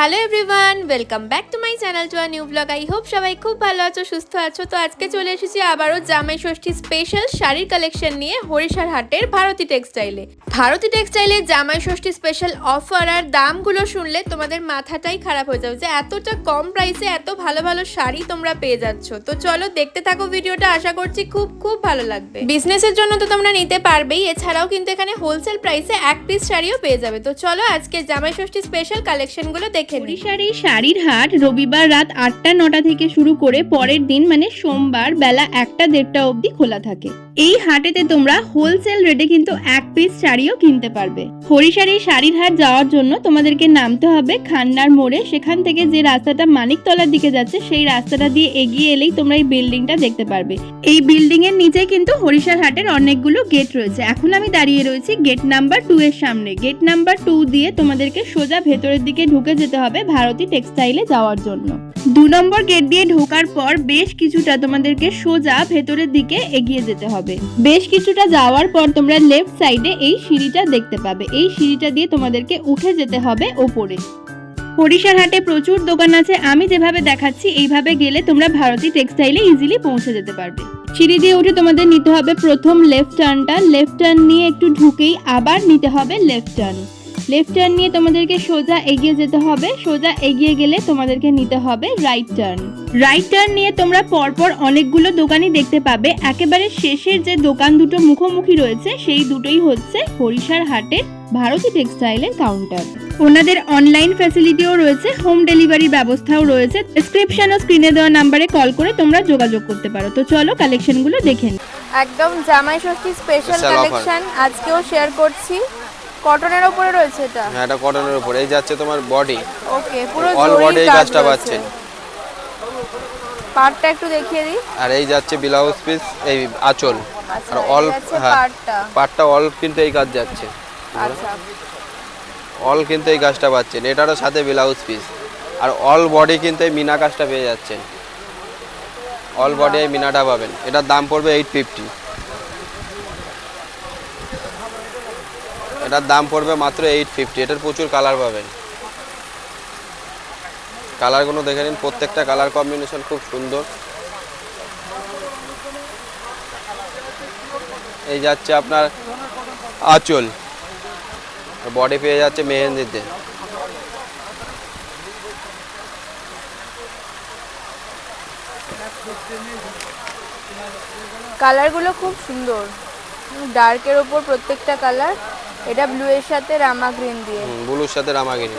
Hello everyone welcome back to my channel to a new blog I hope সবাই খুব ভালো আছো, সুস্থ আছো। তো আজকে চলে এসেছি আবারও জামাই ষষ্ঠী স্পেশাল শাড়ির কালেকশন নিয়ে হরিশার হাটের ভারতী টেক্সটাইলে ভারতী টেক্সটাইলে জামাই ষষ্ঠী স্পেশাল অফার আর দামগুলো শুনলে তোমাদের মাথাটাই খারাপ হয়ে যাবে যে এতটা কম প্রাইসে এত ভালো ভালো শাড়ি তোমরা পেয়ে যাচ্ছ। তো চলো দেখতে থাকো ভিডিওটা, আশা করছি খুব খুব ভালো লাগবে। বিজনেসের জন্য তো তোমরা নিতে পারবেই, এছাড়াও কিন্তু এখানে হোলসেল প্রাইসে এক পিস শাড়িও পেয়ে যাবে। তো চলো আজকে জামাই ষষ্ঠী স্পেশাল কালেকশনগুলো দেখে এই শাড়ির হাট রবিবার রাত আটটা, নটা থেকে শুরু করে পরের দিন মানে সোমবার বেলা একটা, দেড়টা অবধি খোলা থাকে। এই হাটেতে তোমরা হোলসেল রেটে কিন্তু এক পিস শাড়িও কিনতে পারবে। হরিশার এই শাড়ির হাট যাওয়ার জন্য তোমাদেরকে নামতে হবে খান্নার মোড়ে। সেখান থেকে যে রাস্তাটা মানিকতলার দিকে যাচ্ছে, সেই রাস্তাটা দিয়ে এগিয়ে এলেই তোমরা এই বিল্ডিংটা দেখতে পারবে। এই বিল্ডিং এর নিচে কিন্তু হরিশার হাটের অনেকগুলো গেট রয়েছে। এখন আমি দাঁড়িয়ে রয়েছি গেট নাম্বার টু এর সামনে। গেট নাম্বার টু দিয়ে তোমাদেরকে সোজা ভেতরের দিকে ঢুকে যেতে হবে ভারতী টেক্সটাইলে যাওয়ার জন্য। দু নম্বর গেট দিয়ে ঢোকার পর বেশ কিছুটা তোমাদেরকে সোজা ভেতরের দিকে এগিয়ে যেতে হবে। বেশ কিছুটা যাওয়ার পর তোমরা লেফট সাইডে এই সিঁড়িটা দেখতে পাবে। এই সিঁড়িটা দিয়ে তোমাদেরকে উঠে যেতে হবে ওপরে। হাটে প্রচুর দোকান আছে। আমি যেভাবে দেখাচ্ছি, এইভাবে গেলে তোমরা ভারতী টেক্সটাইলে ইজিলি পৌঁছে যেতে পারবে। সিঁড়ি দিয়ে উঠে তোমাদের নিতে হবে প্রথম লেফট টার্নটা লেফট টার্ন নিয়ে একটু ঢুকেই আবার নিতে হবে লেফট টার্ন লেফট টার্ন নিয়ে তোমাদেরকে সোজা এগিয়ে যেতে হবে। সোজা এগিয়ে গেলে তোমাদেরকে নিতে হবে রাইট টার্ন রাইট টার্ন নিয়ে তোমরা পরপর অনেকগুলো দোকানই দেখতে পাবে। একেবারে শেষের যে দোকান দুটো মুখোমুখি রয়েছে সেই দুটোই হচ্ছে হরিশার হাটের ভারতী টেক্সটাইলের কাউন্টার ওনাদের অনলাইন ফ্যাসিলিটিও রয়েছে হোম ডেলিভারির ব্যবস্থাও রয়েছে। ডেসক্রিপশন ও স্ক্রিনে দেওয়া নাম্বারে কল করে তোমরা যোগাযোগ করতে পারো। তো চলো কালেকশনগুলো দেখে নিই একদম জামাই ষষ্ঠী স্পেশাল কালেকশন আজকেও শেয়ার করছি। কটনের ওপরে রয়েছে এটা? হ্যাঁ এটা কটনের উপর। এই যাচ্ছে তোমার বডি ওকে পুরো অল বডি এই কাজ কাজটা। পাচ্ছেন পার্টটা একটু দেখিয়ে দিই। আর এই যাচ্ছে ব্লাউজ পিস এই আঁচল। আচ্ছা আর অল হ্যাঁ পার্টটা অল কিন্তু এই কাজ যাচ্ছে। আচ্ছা। অল কিন্তু এই কাজটা পাচ্ছেন। এটারও সাথে ব্লাউজ পিস আর অল বডি কিন্তু এই মিনা কাজটা পেয়ে যাচ্ছেন। অল বডি এই মিনাটা পাবেন। এটার দাম পড়বে এইট ফিফটি এটার দাম পড়বে মাত্র এইট ফিফটি এটার প্রচুর কালার পাবেন। কালারগুলো দেখে নিন, প্রত্যেকটা কালার কম্বিনেশন খুব সুন্দর। এই যাচ্ছে আপনার আঁচল। বডি পেয়ে যাচ্ছে মেহেন্দিতে। কালারগুলো খুব সুন্দর। ডার্কের ওপর প্রত্যেকটা কালার এটা ব্লু এর সাথে রামা গ্রিন দিয়ে। ব্লুর সাথে রামাগিরি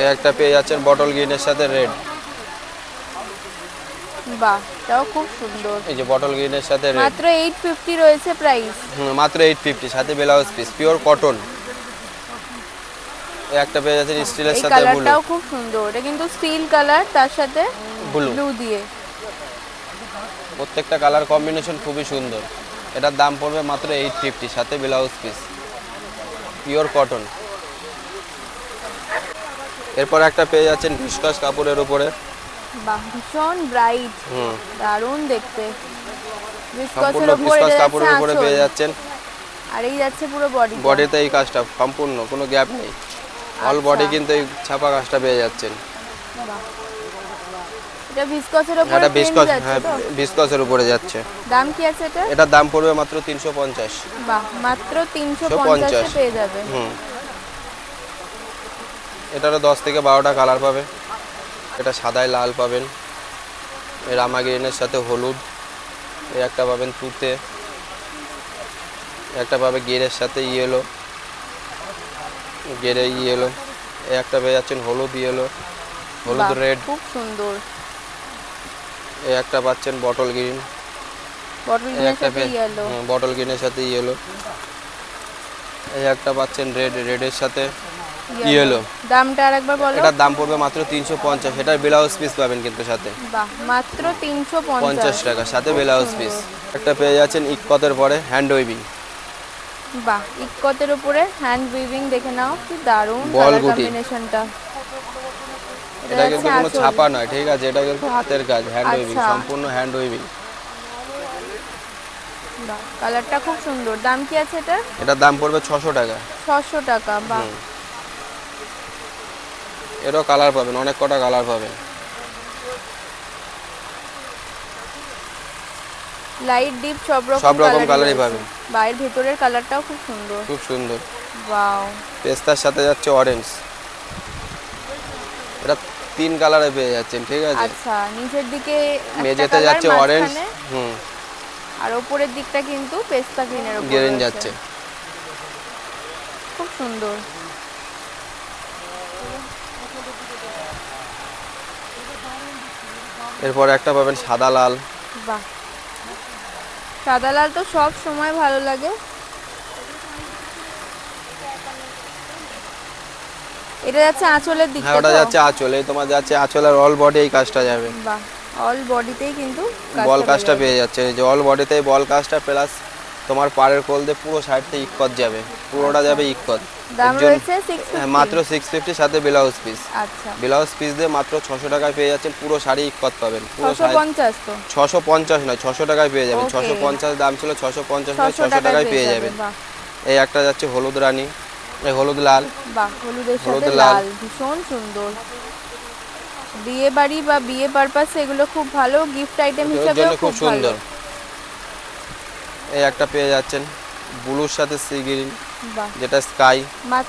এই একটা পেয়ে যাচ্ছেন বটল গ্রিনের সাথে রেড বাহ এটাও খুব সুন্দর। এই যে বটল গ্রিনের সাথে রেড মাত্র এইট ফিফটি রয়েছে প্রাইস মাত্র এইট ফিফটি সাথে ব্লাউজ পিস পিওর কটন এই একটা পেয়ে যাচ্ছেন স্টিলের সাথে ব্লু কালারটাও খুব সুন্দর। এটা কিন্তু স্টিল কালার তার সাথে ব্লু দিয়ে। প্রত্যেকটা কালার কম্বিনেশন খুবই সুন্দর। এটার দাম পড়বে মাত্র এইট ফিফটি সাথে ব্লাউজ পিস পিওর কটন এরপর একটা পেয়ে যাচ্ছেন ভিসকাস কাপড়ের উপরে। বাহ ভীষণ ব্রাইট দারুণ দেখতে। সম্পূর্ণ ভিসকাস কাপড়ের উপরে পেয়ে যাচ্ছেন। আর এই যাচ্ছে পুরো বডি বডিতে এই কাজটা সম্পূর্ণ কোনো গ্যাপ নেই। অল বডি কিন্তু এই ছাপা কাজটা পেয়ে যাচ্ছেন। এটা ভিসকসের উপরে এটা ভিসকস হ্যাঁ ভিসকসের উপরে যাচ্ছে। দাম কি আছে এটা? এটার দাম পড়বে মাত্র তিনশো পঞ্চাশ। বাহ মাত্র তিনশো 350 পঞ্চাশে। পেয়ে যাবে। হুম। এটারও দশ থেকে বারোটা কালার পাবে। এটা সাদায় লাল পাবেন। এই রামা গ্রিনের সাথে হলুদ। এই একটা পাবেন তুতে। একটা পাবে গেরের সাথে ইয়েলো। গেরে ইয়েলো। একটা পেয়ে যাচ্ছেন হলুদ ইয়েলো। হলুদ রেড। খুব সুন্দর। এই একটা পাচ্ছেন বটল গ্রিন বটল গ্রিনের একটা সাথে ইয়েলো বটল গ্রিনের সাথে ইয়েলো এই একটা পাচ্ছেন রেড রেডের সাথে ইয়েলো দামটা আরেকবার বলো। এটার দাম পড়বে মাত্র তিনশো পঞ্চাশ। এটার ব্লাউজ পিস পাবেন কিন্তু সাথে। বাহ মাত্র তিনশো পঞ্চাশ। পঞ্চাশ টাকা সাথে ব্লাউজ পিস একটা পেয়ে যাচ্ছেন ইকতের পরে হ্যান্ড ওয়েভিং বাহ ইকতের উপরে হ্যান্ড উইভিং দেখে নাও কি দারুণ কালার কম্বিনেশনটা এটা কিন্তু কোনো ছাপা নয় ঠিক আছে? এটা কিন্তু হাতের কাজ হ্যান্ড ওয়েভিং আচ্ছা। সম্পূর্ণ হ্যান্ড ওয়েভিং কালারটা খুব সুন্দর। দাম কি আছে এটা এটার দাম পড়বে ছশো টাকা। ছশো টাকা বাহ। এরও কালার পাবেন অনেক কটা কালার পাবেন। লাইট ডিপ সব রকম সব রকম রয়েছে। পাবেন। বাইরের ভেতরের কালারটাও খুব সুন্দর। খুব সুন্দর। ওয়াও পেস্তার সাথে যাচ্ছে অরেঞ্জ এটা তিন কালারে পেয়ে যাচ্ছেন ঠিক আছে? আচ্ছা নিচের দিকে colour, যাচ্ছে অরেঞ্জ হুম। আর ওপরের দিকটা কিন্তু পেস্তা গ্রিনের উপর গ্রিন যাচ্ছে। খুব সুন্দর। এরপর একটা পাবেন সাদা লাল। বাহ। সাদা লাল তো সব সময় ভালো লাগে। এটা যাচ্ছে আঁচলের দিকটা হ্যাঁ ওটা যাচ্ছে আঁচল তোমার যাচ্ছে আঁচলের অল বডি এই কাজটা যাবে। বাহ অল বডিতেই কিন্তু বল কাজটা পেয়ে যাচ্ছে এই যে অল বডিতেই বল কাজটা প্লাস তোমার পাড়ের কোল দিয়ে পুরো সাইডটা ইক্কত যাবে পুরোটা যাবে ইক্কত। দাম রয়েছে সিক্স হ্যাঁ, মাত্র সিক্স ফিফটির সাথে ব্লাউজ পিস আচ্ছা। ব্লাউজ পিস দিয়ে মাত্র ছশো টাকায় পেয়ে যাচ্ছেন পুরো শাড়ি ইক্কত পাবেন পুরো ছশো পঞ্চাশ তো। ছশো পঞ্চাশ নয় ছশো টাকায় পেয়ে যাবেন Okay. ছশো পঞ্চাশ দাম ছিল ছশো পঞ্চাশ নয় ছশো ছশো টাকায় পেয়ে যাবেন। এই একটা যাচ্ছে হলুদ রানী। এই হলুদ লাল। বাহ হলুদের হলুদ সাথে লাল। ভীষণ সুন্দর। বিয়ে বাড়ি বা বিয়ে পারপাস এগুলো খুব ভালো গিফট আইটেম হিসেবে খুব সুন্দর। এই একটা পেয়ে যাচ্ছেন ব্লুর সাথে সি গ্রিন যেটা স্কাই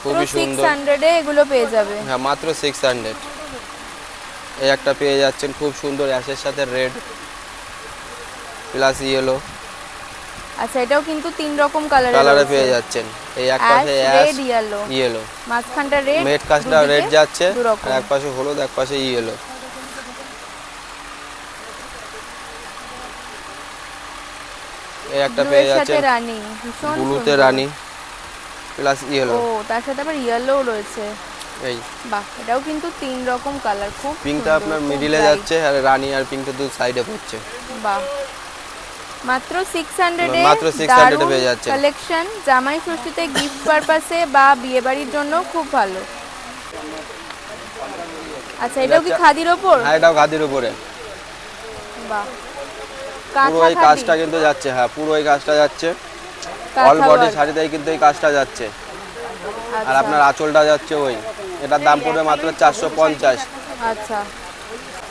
খুবই সুন্দর। হান্ড্রেডে এগুলো পেয়ে যাবে। হ্যাঁ মাত্র সিক্স হান্ড্রেড এই একটা পেয়ে যাচ্ছেন খুব সুন্দর অ্যাশের সাথে রেড প্লাস ইয়েলো আচ্ছা এটাও কিন্তু তিন রকম কালারে কালারে পেয়ে যাচ্ছেন। এই এক পাশে রেড ইয়েলো ইয়েলো মাঝখানটা রেড মেট কাজটা রেড যাচ্ছে আর এক পাশে হলুদ এক পাশে ইয়েলো এই একটা পেয়ে ব্লুয়ের রানী ব্লুতে রানী প্লাস ইয়েলো ও তার সাথে আবার ইয়েলো রয়েছে। এই। বাহ এটাও কিন্তু তিন রকম কালার খুব পিঙ্কটা আপনার মিডিলে যাচ্ছে আর রানী আর পিঙ্কটা দু সাইডে পড়ছে। বাহ। মাত্র সিক্স হান্ড্রেডে মাত্র 600 এ পেয়ে যাচ্ছেন। কালেকশন জামাই ষষ্ঠীতে গিফট পারপাসে বা বিয়ে বাড়ির জন্য খুব ভালো। আচ্ছা এটাও কি। খাদির ওপর? হ্যাঁ এটাও গাদির উপরে বাহ। পুরো এই কাজটা কিন্তু যাচ্ছে হ্যাঁ পুরো এই কাজটা যাচ্ছে। All body. শাড়িতেই কিন্তু এই কাজটা যাচ্ছে। আর আচ্ছা, আপনার আঁচলটা যাচ্ছে ওই। এটার দাম পড়বে মাত্র চারশো পঞ্চাশ। আচ্ছা।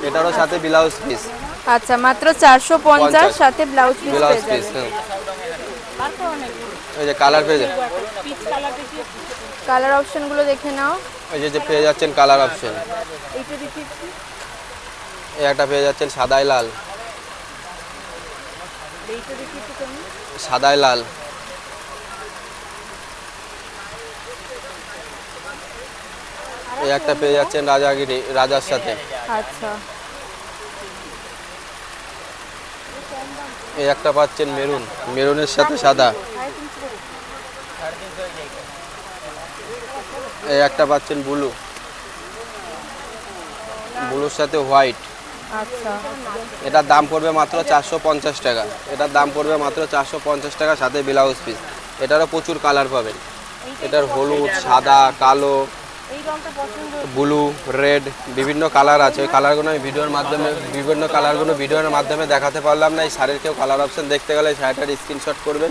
এটারও সাথে ব্লাউজ পিস আচ্ছা মাত্র চারশো পঞ্চাশ পঞ্চাশ। সাথে ব্লাউজ পিস ব্লাউজ পেয়ে পিস যাবে ওই যে কালার পেয়ে যাবে কালার অপশনগুলো দেখে নাও। ওই যে যে পেয়ে যাচ্ছেন কালার অপশন এইটা দেখি একটু। এই একটা পেয়ে যাচ্ছেন সাদাই লাল। এইটা কেমন। সাদাই লাল। এই একটা পেয়ে যাচ্ছেন রাজাগিরি রাজার সাথে। আচ্ছা। এই একটা পাচ্ছেন মেরুন। মেরুনের সাথে সাদা। এই একটা পাচ্ছেন ব্লু। ব্লুর সাথে হোয়াইট। আচ্ছা। এটার দাম পড়বে মাত্র চারশো পঞ্চাশ টাকা। এটার দাম পড়বে মাত্র চারশো পঞ্চাশ টাকা সাথে ব্লাউজ পিস। এটারও প্রচুর কালার পাবেন। এটার হলুদ সাদা কালো। ব্লু রেড বিভিন্ন কালার আছে। ওই কালারগুলো আমি ভিডিওর মাধ্যমে বিভিন্ন কালারগুলো ভিডিওর মাধ্যমে দেখাতে পারলাম না। এই শাড়ির কেউ কালার অপশন দেখতে গেলে শাড়িটার স্ক্রিনশট করবেন।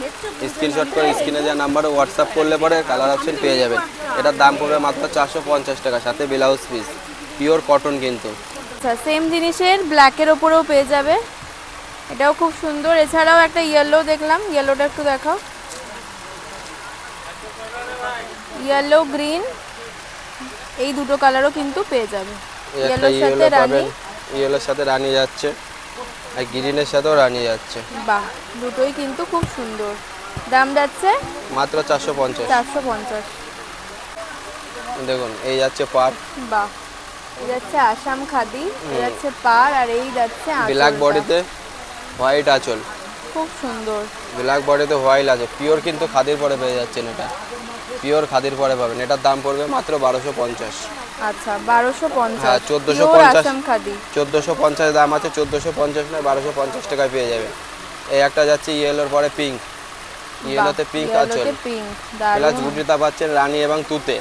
স্ক্রিনশট করে স্ক্রিনে যা নাম্বারে হোয়াটসঅ্যাপ করলে পরে কালার অপশন পেয়ে যাবেন। এটার দাম পড়বে মাত্র চারশো পঞ্চাশ টাকা সাথে ব্লাউজ পিস পিওর কটন কিন্তু। আচ্ছা সেম জিনিসের ব্ল্যাকের ওপরেও পেয়ে যাবে। এটাও খুব সুন্দর। এছাড়াও একটা ইয়েলো দেখলাম। ইয়েলোটা একটু দেখাও। ইয়েলো গ্রিন এই দুটো কালারও কিন্তু পেয়ে যাবে। ইয়েলোর সাথে রানী। ইয়েলোর সাথে রানী যাচ্ছে। আর গ্রিনের সাথেও রানী যাচ্ছে। বাহ দুটোই কিন্তু খুব সুন্দর। দাম যাচ্ছে? মাত্র চারশো পঞ্চাশ। চারশো পঞ্চাশ। দেখুন এই যাচ্ছে পার বাহ এই যাচ্ছে আসাম খাদি এই যাচ্ছে পার আর এই যাচ্ছে ব্ল্যাক বডিতে হোয়াইট আঁচল। খুব সুন্দর। ব্ল্যাক বডিতে হোয়াইট আছে পিওর কিন্তু খাদির পরে পেয়ে যাচ্ছেন এটা। পিওর খাদির পরে পাবেন। এটার দাম পড়বে মাত্র বারোশো পঞ্চাশ। আচ্ছা বারোশো পঞ্চাশ হ্যাঁ, 1450 Pure আসাম খাদি। চোদ্দোশো পঞ্চাশ দাম আছে চোদ্দোশো পঞ্চাশ নয় বারোশো পঞ্চাশ টাকায় পেয়ে যাবে। এই একটা যাচ্ছে ইয়েলোর পরে পিঙ্ক ইয়েলোতে পিঙ্ক পিঙ্ক প্লাস গুটিটা পাচ্ছেন রানী এবং তুতে।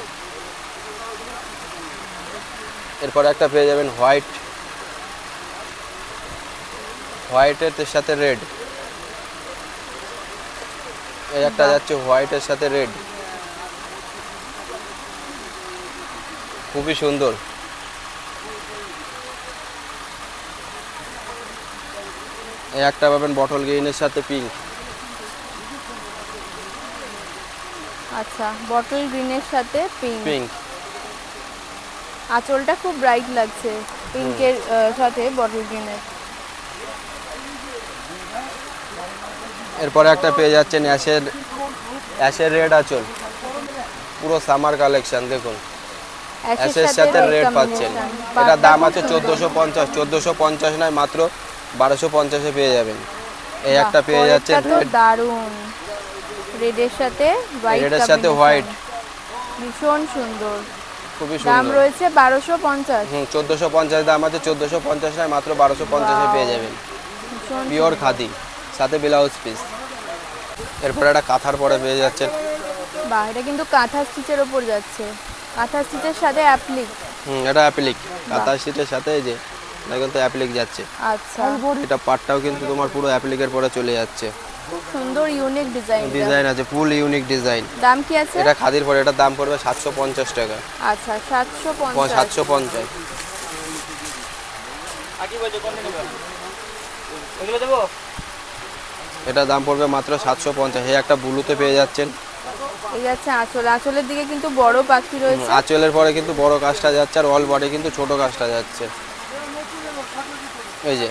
এরপর একটা পেয়ে যাবেন হোয়াইট। হোয়াইটের সাথে রেড। এই একটা যাচ্ছে হোয়াইটের সাথে রেড। খুবই সুন্দর। এই একটা পাবেন বটল গ্রিনের সাথে পিঙ্ক আচ্ছা বটল গ্রিনের সাথে পিঙ্ক পিঙ্ক আঁচলটা খুব ব্রাইট লাগছে পিঙ্কের সাথে বটল গ্রিনের। এরপরে একটা পেয়ে যাচ্ছেন অ্যাশের অ্যাশের রেড আচল। পুরো সামার কালেকশন দেখুন। অ্যাশের সাথে রেড পাচ্ছেন। এটার দাম আছে চোদ্দোশো পঞ্চাশ চোদ্দোশো পঞ্চাশ নয় মাত্র বারোশো পঞ্চাশে পেয়ে যাবেন। এই একটা পেয়ে যাচ্ছেন রেড দারুণ রেডের সাথে রেডের সাথে হোয়াইট ভীষণ সুন্দর। খুবই দাম সুন্দর। রয়েছে বারোশো পঞ্চাশ। হুম চোদ্দোশো পঞ্চাশ দাম আছে চোদ্দোশো পঞ্চাশ নয় মাত্র বারোশো পঞ্চাশে পেয়ে যাবেন। পিওর খাদি সাথে ব্লাউজ পিস এরপরে একটা কাঁথার পরে পেয়ে যাচ্ছেন। বাহ এটা কিন্তু কাঁথা স্টিচের ওপর যাচ্ছে। কাঁথা স্টিচের সাথে অ্যাপ্লিক। হুম এটা অ্যাপ্লিক। কাঁথা শীটের সাথে এই যে এটা কিন্তু অ্যাপ্লিক যাচ্ছে। আচ্ছা। এটা পাটটাও কিন্তু তোমার পুরো অ্যাপ্লিকের পরে চলে যাচ্ছে। সুন্দর ইউনিক ডিজাইন ডিজাইন আছে ফুল ইউনিক ডিজাইন দাম কি আছে? এটা খাদির পরে এটার দাম পড়বে সাতশো পঞ্চাশ টাকা। আচ্ছা সাতশো পঞ্চাশ সাতশো পঞ্চাশ। এটার দাম পড়বে মাত্র সাতশো পঞ্চাশ। এই একটা ব্লুতে পেয়ে যাচ্ছেন। এই যাচ্ছে আঁচল। আঁচলের দিকে কিন্তু বড় পাখি রয়েছে। আঁচলের পরে কিন্তু বড় কাজটা যাচ্ছে আর অল বডি কিন্তু ছোট কাজটা যাচ্ছে। এই যে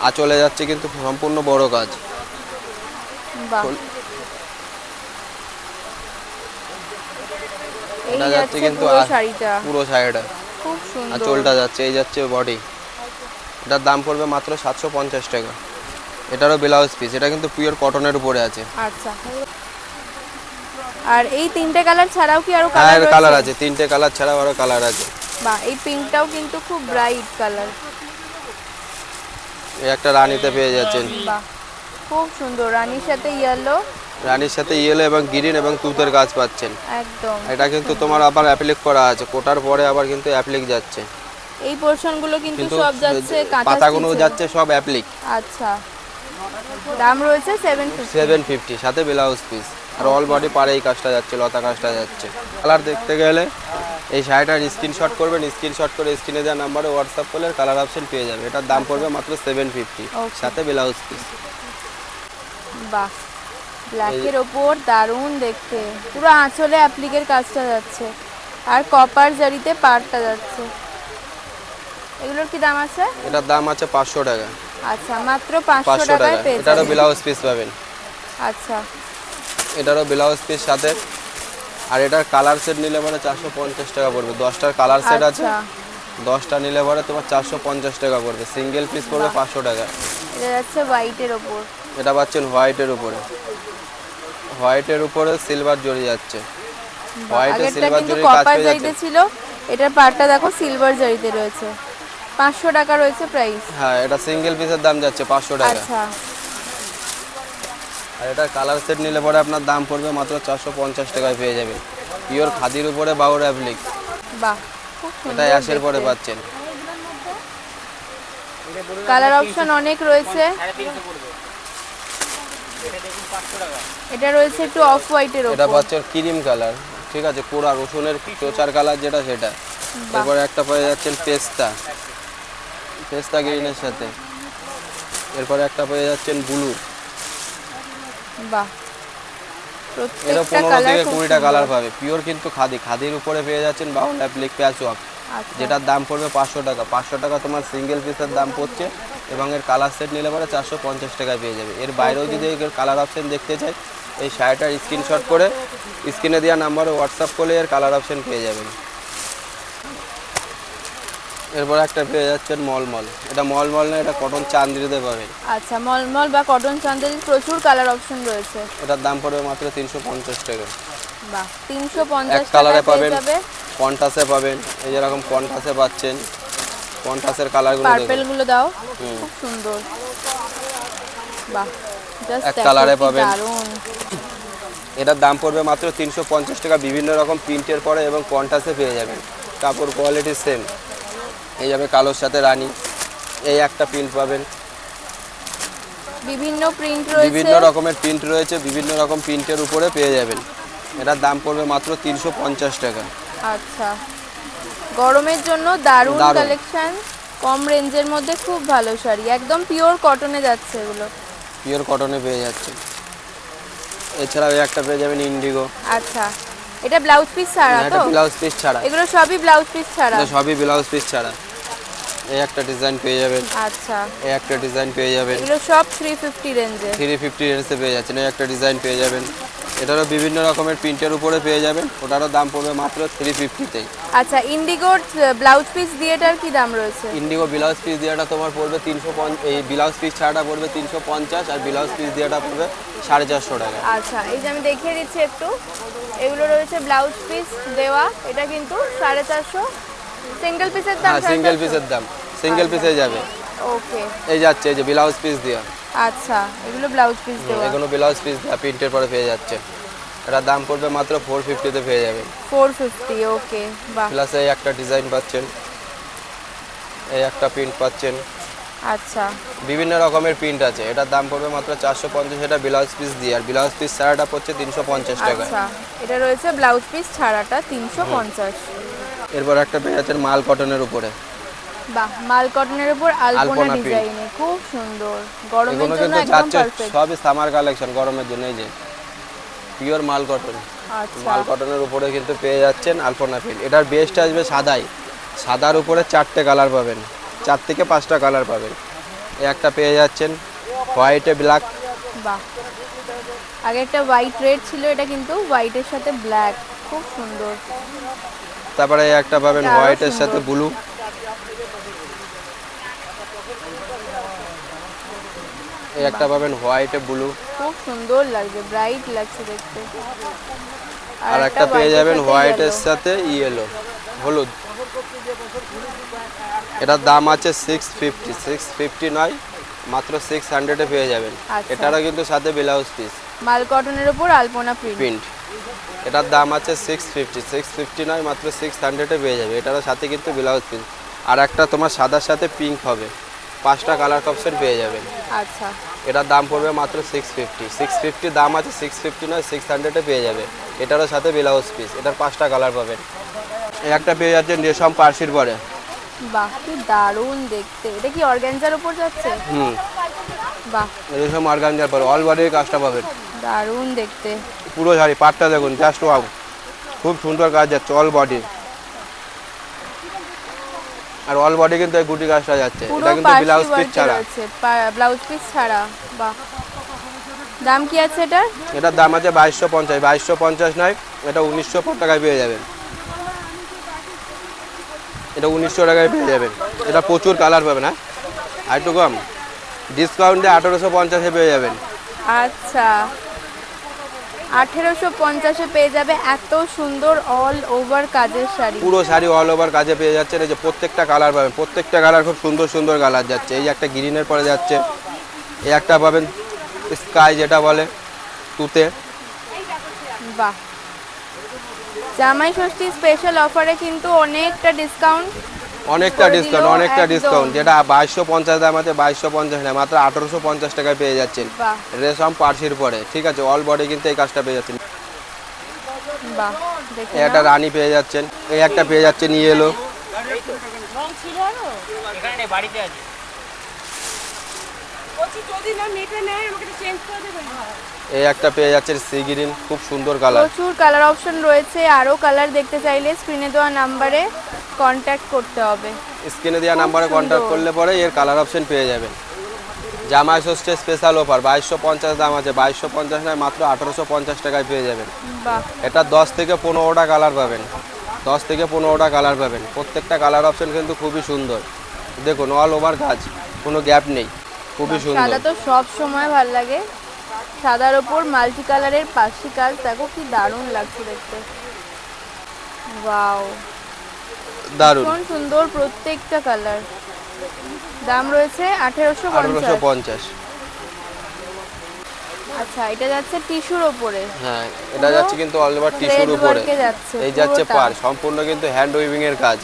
আঁচলে যাচ্ছে কিন্তু সম্পূর্ণ বড় কাজ। এটা যাচ্ছে কিন্তু পুরো আ- শাড়িটা। খুব সুন্দর। আঁচলটা যাচ্ছে এই যাচ্ছে বডি। এটার দাম পড়বে মাত্র সাতশো পঞ্চাশ টাকা। এটারও ব্লাউজ পিস এটা কিন্তু পিওর কটনের উপরে আছে। আচ্ছা। আর এই তিনটে কালার ছাড়াও কি আরও কালার কালার আছে। তিনটে কালার ছাড়াও আরও কালার আছে। বাহ এই পিঙ্কটাও কিন্তু খুব ব্রাইট কালার এই একটা রানিতে পেয়ে যাচ্ছেন। বাহ খুব সুন্দর। রানীর সাথে ইয়েলো রানির সাথে ইয়েলো এবং গ্রিন এবং তুতের গাছ পাচ্ছেন। একদম। এটা কিন্তু তোমার আবার অ্যাপ্লিক করা আছে। কোটার পরে আবার কিন্তু অ্যাপ্লিক যাচ্ছে। এই পোর্শনগুলো কিন্তু সব যাচ্ছে কাঁথা পাতাগুলো যাচ্ছে সব অ্যাপ্লিক আচ্ছা। দাম রয়েছে সেভেন ফিফটি সেভেন ফিফটি সাথে ব্লাউজ পিস আর অল বডি পারে এই কাজটা যাচ্ছে লতা কাজটা যাচ্ছে। কালার দেখতে গেলে এই শাড়িটার স্ক্রিনশট করবেন স্ক্রিনশট করে স্ক্রিনে দেওয়া নাম্বারে হোয়াটসঅ্যাপ করলে কালার অপশন পেয়ে যাবে। এটার দাম পড়বে মাত্র সেভেন ফিফটি. সাথে ব্লাউজ পিস বাহ ব্ল্যাকের ওপর দারুণ দেখতে। পুরো আঁচলে অ্যাপ্লিকের কাজটা যাচ্ছে। আর কপার জারিতে পাড়টা যাচ্ছে। এগুলোর কি দাম আছে? এটার দাম আছে পাঁচশো টাকা। আচ্ছা মাত্র পাঁচশো পাঁচশো টাকা। টাকায় পেয়ে এটারও ব্লাউজ পিস পাবেন। আচ্ছা। এটারও ব্লাউজ পিস সাথে। আর এটার কালার সেট নিলে পরে চারশো পঞ্চাশ টাকা পড়বে। দশটার কালার সেট আছে। আচ্ছা। দশটা নিলে পরে তোমার চারশো পঞ্চাশ টাকা পড়বে। সিঙ্গেল পিস পড়বে পাঁচশো টাকা। এটা যাচ্ছে হোয়াইটের ওপর এটা পাচ্ছেন হোয়াইটের উপরে। হোয়াইটের উপরে সিলভার জড়ি যাচ্ছে। হোয়াইটে সিলভার কাজ পেয়ে যাচ্ছে। ছিল। এটার দেখো সিলভার জারিতে রয়েছে। পাঁচশো টাকা রয়েছে প্রাইস হ্যাঁ এটা সিঙ্গেল পিসের দাম যাচ্ছে পাঁচশো টাকা। আচ্ছা। আর এটা কালার সেট নিলে পরে আপনার দাম পড়বে মাত্র চারশো পঞ্চাশ টাকায় পেয়ে যাবেন। পিওর খাদির উপরে বাউর অ্যাপ্লিক বাহ এটা অ্যাশের পরে। পাচ্ছেন। কালার অপশন অনেক রয়েছে। এটা রয়েছে একটু অফ হোয়াইটের এটা ওপর। পাচ্ছেন ক্রিম কালার ঠিক আছে পুরা রসুনের চোচার কালার যেটা সেটা। এরপরে একটা পেয়ে যাচ্ছেন পেস্তা। পেস্তা গ্রিনের সাথে। এরপরে একটা পেয়ে যাচ্ছেন ব্লু বাহ। প্রত্যেকটা কালার থেকে কুড়িটা কালার পাবে। পিওর কিন্তু খাদি। খাদির উপরে পেয়ে যাচ্ছেন বাউল অ্যাপ্লিক প্যাচ ওয়ার্ক আচ্ছা। যেটার দাম পড়বে পাঁচশো টাকা। পাঁচশো টাকা তোমার সিঙ্গেল পিসের দাম পড়ছে এবং এর কালার সেট নিলে পরে চারশো পঞ্চাশ টাকায় পেয়ে যাবে। এর বাইরেও যদি এর কালার অপশন দেখতে চাই এই শাড়িটার স্ক্রিনশট করে স্ক্রিনে দেওয়া নাম্বারে হোয়াটসঅ্যাপ করলে এর কালার অপশন পেয়ে যাবেন। এরপর একটা পেয়ে যাচ্ছেন মলমল। এটা মলমল না এটা কটন চান্দিতে পাবেন। আচ্ছা মলমল বা কটন চান্দেরির প্রচুর কালার অপশন রয়েছে। এটার দাম পড়বে মাত্র তিনশো পঞ্চাশ টাকা। বাহ তিনশো এক পঞ্চাশ কালারে পাবেন কন্টাসে পাবেন। এই যেরকম কন্টাসে পাচ্ছেন কন্টাসের কালারগুলো পার্পেল দেখুন। গুলো দাও। খুব সুন্দর। বাহ এক কালারে পাবেন। এটার দাম পড়বে মাত্র তিনশো পঞ্চাশ টাকা। বিভিন্ন রকম প্রিন্টের পরে এবং কন্টাসে পেয়ে যাবেন। কাপড় কোয়ালিটি সেম এই যাবে কালোর সাথে রানী এই একটা প্রিন্ট পাবেন। বিভিন্ন প্রিন্ট রয়েছে। বিভিন্ন রকমের প্রিন্ট রয়েছে বিভিন্ন রকম প্রিন্টের উপরে পেয়ে যাবেন। এটার দাম পড়বে মাত্র তিনশো পঞ্চাশ টাকা। আচ্ছা। গরমের জন্য দারুণ। কালেকশন কম রেঞ্জের মধ্যে খুব ভালো শাড়ি। একদম পিওর কটনে যাচ্ছে এগুলো। পিওর কটনে পেয়ে যাচ্ছে। এছাড়াও একটা পেয়ে যাবেন ইন্ডিগো আচ্ছা। এটা ব্লাউজ পিস ছাড়া এটা তো? ব্লাউজ পিস ছাড়া। এগুলো সবই ব্লাউজ পিস ছাড়া? সবই ব্লাউজ পিস ছাড়া। এই একটা ডিজাইন পেয়ে যাবেন। আচ্ছা। এই একটা ডিজাইন পেয়ে যাবেন। এগুলো সব থ্রি ফিফটি রেঞ্জে থ্রি ফিফটি রেঞ্জে পেয়ে যাচ্ছেন এই একটা ডিজাইন পেয়ে যাবেন। এটারও বিভিন্ন রকমের প্রিন্টের উপরে পেয়ে যাবেন ওটারও দাম পড়বে মাত্র থ্রি ফিফটিতেই আচ্ছা ইন্ডিগোর ব্লাউজ পিস দিয়েটার কি দাম রয়েছে? ইন্ডিগো ব্লাউজ পিস দিয়েটা তোমার পড়বে তিনশো এই ব্লাউজ পিস ছাড়াটা পড়বে তিনশো পঞ্চাশ আর ব্লাউজ পিস দিয়েটা পড়বে সাড়ে চারশো টাকা। আচ্ছা এই যে আমি দেখিয়ে দিচ্ছি একটু। এগুলো রয়েছে ব্লাউজ পিস দেওয়া এটা কিন্তু সাড়ে চারশো। সিঙ্গেল পিসের দাম হ্যাঁ সিঙ্গেল পিসের দাম। সিঙ্গেল পিসে যাবে। ওকে এই যাচ্ছে এই যে ব্লাউজ পিস দেওয়া আচ্ছা এগুলো ব্লাউজ পিস দেওয়া। এগুলো ব্লাউজ পিস দেওয়া প্রিন্টের পরে পেয়ে যাচ্ছে। এটার দাম পড়বে মাত্র ফোর ফিফটিতে পেয়ে যাবে। ফোর ফিফটি ওকে বাহ। প্লাস এই একটা ডিজাইন পাচ্ছেন। এই একটা প্রিন্ট পাচ্ছেন। আচ্ছা। বিভিন্ন রকমের প্রিন্ট আছে। এটার দাম পড়বে মাত্র চারশো পঞ্চাশ এটা ব্লাউজ পিস দিয়ে। আর ব্লাউজ পিস ছাড়াটা পড়ছে তিনশো পঞ্চাশ টাকা আচ্ছা এটা রয়েছে ব্লাউজ পিস ছাড়াটা তিনশো পঞ্চাশ। এরপর একটা পেয়ে যাচ্ছেন মাল কটনের উপরে। বাহ মাল কটনের উপর আলপনা। ডিজাইনে খুব সুন্দর। গরমের জন্য একদম পারফেক্ট সবই সামার কালেকশন গরমের জন্য এই যে পিওর মাল কটন আচ্ছা। মাল কটনের উপরে কিন্তু পেয়ে যাচ্ছেন আলপনা প্রিন্ট এটার বেস্ট আসবে সাদাই। সাদার উপরে চারটে কালার পাবেন। চার থেকে পাঁচটা কালার পাবেন। একটা পেয়ে যাচ্ছেন হোয়াইটে ব্ল্যাক বাহ। আগে একটা হোয়াইট রেড ছিল এটা কিন্তু হোয়াইটের সাথে ব্ল্যাক খুব সুন্দর। তারপরে একটা পাবেন হোয়াইটের সাথে ব্লু এই একটা পাবেন হোয়াইটে ব্লু খুব সুন্দর লাগছে ব্রাইট লাগছে দেখতে। আর একটা পেয়ে যাবেন হোয়াইটের সাথে ইয়েলো হলুদ। এটার দাম আছে সিক্স ফিফটি সিক্স ফিফটি নয় মাত্র সিক্স হান্ড্রেডে পেয়ে যাবেন। আচ্ছা। এটারও কিন্তু সাথে ব্লাউজ পিস মাল কটনের উপর আলপনা প্রিন্ট এটার দাম আছে সিক্স ফিফটি সিক্স ফিফটি নয় মাত্র সিক্স হান্ড্রেডে পেয়ে যাবে। এটারও সাথে কিন্তু ব্লাউজ পিস আর একটা তোমার সাদার সাথে পিঙ্ক হবে। পাঁচটা কালার অপশন পেয়ে যাবেন আচ্ছা। এটার দাম পড়বে মাত্র সিক্স ফিফটি সিক্স ফিফটি দাম আছে সিক্স ফিফটি নয় সিক্স হান্ড্রেডে পেয়ে যাবে। এটারও সাথে ব্লাউজ পিস এটার পাঁচটা কালার পাবেন একটা পেয়ে যাচ্ছেন রেশম পার্সির পরে। বাহ কি দারুণ দেখতে। এটা কি অর্গ্যানজার উপর যাচ্ছে? হুম। বাহ। অর্গানজার পরে অল বডির কাজটা পাবেন দারুণ দেখতে। পুরো শাড়ি পাটটা দেখুন জাস্ট ওয়াও খুব সুন্দর কাজ যাচ্ছে অল বডি আর অল বডি কিন্তু এই গুটি কাজটা যাচ্ছে। এটা কিন্তু ব্লাউজ পিস ছাড়া। ব্লাউজ পিস ছাড়া। বাহ। দাম কি আছে এটার? এটার দাম আছে বাইশশো পঞ্চাশ। বাইশশো পঞ্চাশ নয় এটা উনিশশো টাকায় পেয়ে যাবেন। এটা উনিশশো টাকায় পেয়ে যাবেন। এটা প্রচুর কালার পাবেন হ্যাঁ? আর একটু কম। ডিসকাউন্টে আঠেরোশো পঞ্চাশে পেয়ে যাবেন। আচ্ছা। আঠেরোশো পঞ্চাশে পেয়ে যাবে এত সুন্দর অল ওভার কাজের শাড়ি। পুরো শাড়ি অল ওভার কাজে পেয়ে যাচ্ছে এই যে প্রত্যেকটা কালার পাবেন। প্রত্যেকটা কালার খুব সুন্দর সুন্দর কালার যাচ্ছে। এই যে একটা গ্রিনের পরে যাচ্ছে। এই একটা পাবেন স্কাই যেটা বলে তুতে। বাহ। জামাই ষষ্ঠী স্পেশাল অফারে কিন্তু অনেকটা ডিসকাউন্ট অনেকটা ডিসকাউন্ট অনেকটা ডিসকাউন্ট যেটা বাইশশো পঞ্চাশ দাম আছে বাইশশো পঞ্চাশ না মাত্র আঠারোশো পঞ্চাশ টাকায় পেয়ে যাচ্ছেন। বাহ। রেশম পার্সির পরে ঠিক আছে অল বডি কিন্তু এই কাজটা পেয়ে যাচ্ছেন। বাহ দেখে এই একটা রানী পেয়ে যাচ্ছেন এই একটা পেয়ে যাচ্ছেন ইয়েলো এখানে নেই, বাড়িতে আছে। এই একটা পেয়ে যাচ্ছে সি গ্রিন খুব সুন্দর কালার প্রচুর কালার অপশন রয়েছে আরও কালার দেখতে চাইলে স্ক্রিনে দেওয়া নাম্বারে কন্ট্যাক্ট করতে হবে। স্ক্রিনে দেওয়া নাম্বারে। কন্ট্যাক্ট করলে পরে এর কালার অপশন পেয়ে যাবেন। জামাই ষষ্ঠী স্পেশাল অফার বাইশশো পঞ্চাশ দাম আছে বাইশশো পঞ্চাশ নয় মাত্র আঠারোশো পঞ্চাশ টাকায় পেয়ে যাবেন। এটা দশ থেকে পনেরোটা কালার পাবেন। দশ থেকে পনেরোটা কালার পাবেন। প্রত্যেকটা কালার অপশন কিন্তু খুবই সুন্দর। দেখুন অল ওভার কাজ কোনো গ্যাপ নেই। খুবই সুন্দর। তো সব সময় ভালো লাগে। সাদার ওপর মাল্টি কালারের পাশি কাজ দেখো কি দারুণ লাগছে দেখতে। ওয়াও দারুণ। ভীষণ সুন্দর প্রত্যেকটা কালার দাম রয়েছে আঠেরোশো পঞ্চাশ। পঞ্চাশ। আচ্ছা এটা যাচ্ছে টিস্যুর উপরে হ্যাঁ এটা যাচ্ছে কিন্তু অল ওভার টিস্যুর উপরে। এই যাচ্ছে। পার সম্পূর্ণ কিন্তু হ্যান্ড উইভিং এর কাজ।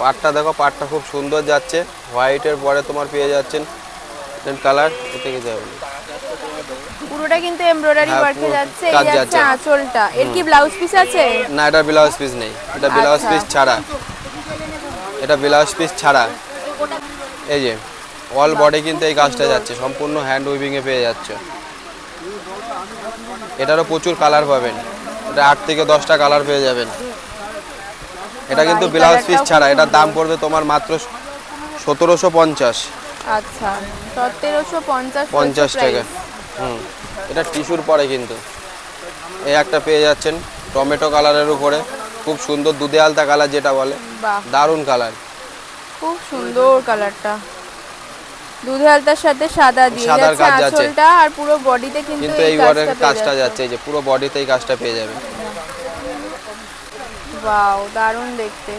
পাটটা দেখো পাটটা খুব সুন্দর যাচ্ছে। হোয়াইটের পরে তোমার পেয়ে যাচ্ছেন কালার এতে হবে না। পুরোটা কিন্তু এমব্রয়ডারি হ্যাঁ, ওয়ার্কে যাচ্ছে এই যাচ্ছে। আঁচলটা। এর কি ব্লাউজ পিস আছে? না এটা ব্লাউজ পিস নেই। এটা ব্লাউজ আচ্ছা। পিস ছাড়া। এটা ব্লাউজ পিস ছাড়া। এই যে অল বডি কিন্তু এই কাজটা যাচ্ছে। সম্পূর্ণ হ্যান্ড উইভিং এ পেয়ে যাচ্ছে। এটারও প্রচুর কালার পাবেন। এটা আট থেকে দশটা কালার পেয়ে যাবেন। এটা কিন্তু ব্লাউজ পিস ছাড়া। এটার দাম পড়বে তোমার মাত্র সতেরোশো পঞ্চাশ। আচ্ছা সতেরোশো পঞ্চাশ পঞ্চাশ টাকা। হুম। এটা টিস্যুর পরে কিন্তু। এই একটা পেয়ে যাচ্ছেন টমেটো কালারের উপরে। খুব সুন্দর দুধে আলতা কালার যেটা বলে। দারুণ কালার। খুব সুন্দর কালারটা। দুধে আলতার সাথে সাদা দিয়ে সাদার যাচ্ছে। আঁচলটা আর পুরো বডিতে কিন্তু এই এই কাজটা যাচ্ছে। এই যে পুরো বডিতে এই কাজটা পেয়ে যাবে। ওয়াও দারুণ দেখতে।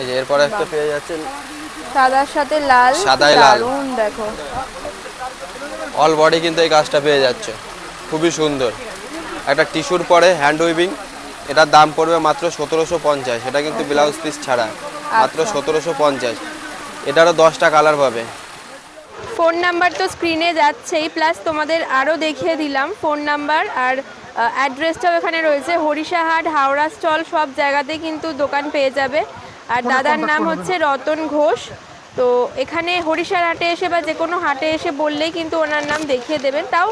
এই যে এরপরে একটা পেয়ে যাচ্ছেন সাদার সাথে লাল সাদায় লাল। দারুণ দেখো। অল বডি কিন্তু এই কাজটা পেয়ে যাচ্ছে। খুবই সুন্দর। একটা টিস্যুর পরে হ্যান্ড উইভিং এটার দাম পড়বে মাত্র সতেরোশো পঞ্চাশ। এটা কিন্তু ব্লাউজ পিস ছাড়া মাত্র আচ্ছা। সতেরোশো পঞ্চাশ। এটারও দশটা কালার পাবে। ফোন নাম্বার তো স্ক্রিনে যাচ্ছেই প্লাস তোমাদের আরও দেখিয়ে দিলাম ফোন নাম্বার আর অ্যাড্রেসটাও এখানে রয়েছে। হরিশাহাট হাওড়া স্টল সব জায়গাতে কিন্তু দোকান পেয়ে যাবে। আর দাদার নাম হচ্ছে রতন ঘোষ। তো এখানে হরিশার হাটে এসে বা যে কোনো হাটে এসে বললেই কিন্তু ওনার নাম দেখিয়ে দেবেন। তাও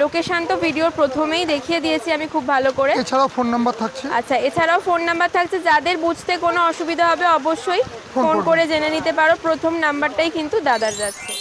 লোকেশান তো ভিডিওর প্রথমেই দেখিয়ে দিয়েছি আমি খুব ভালো করে। এছাড়াও ফোন নাম্বার থাকছে? আচ্ছা এছাড়াও ফোন নাম্বার থাকছে। যাদের বুঝতে কোনো অসুবিধা হবে অবশ্যই ফোন করে জেনে নিতে পারো। প্রথম নাম্বারটাই কিন্তু দাদার যাচ্ছে।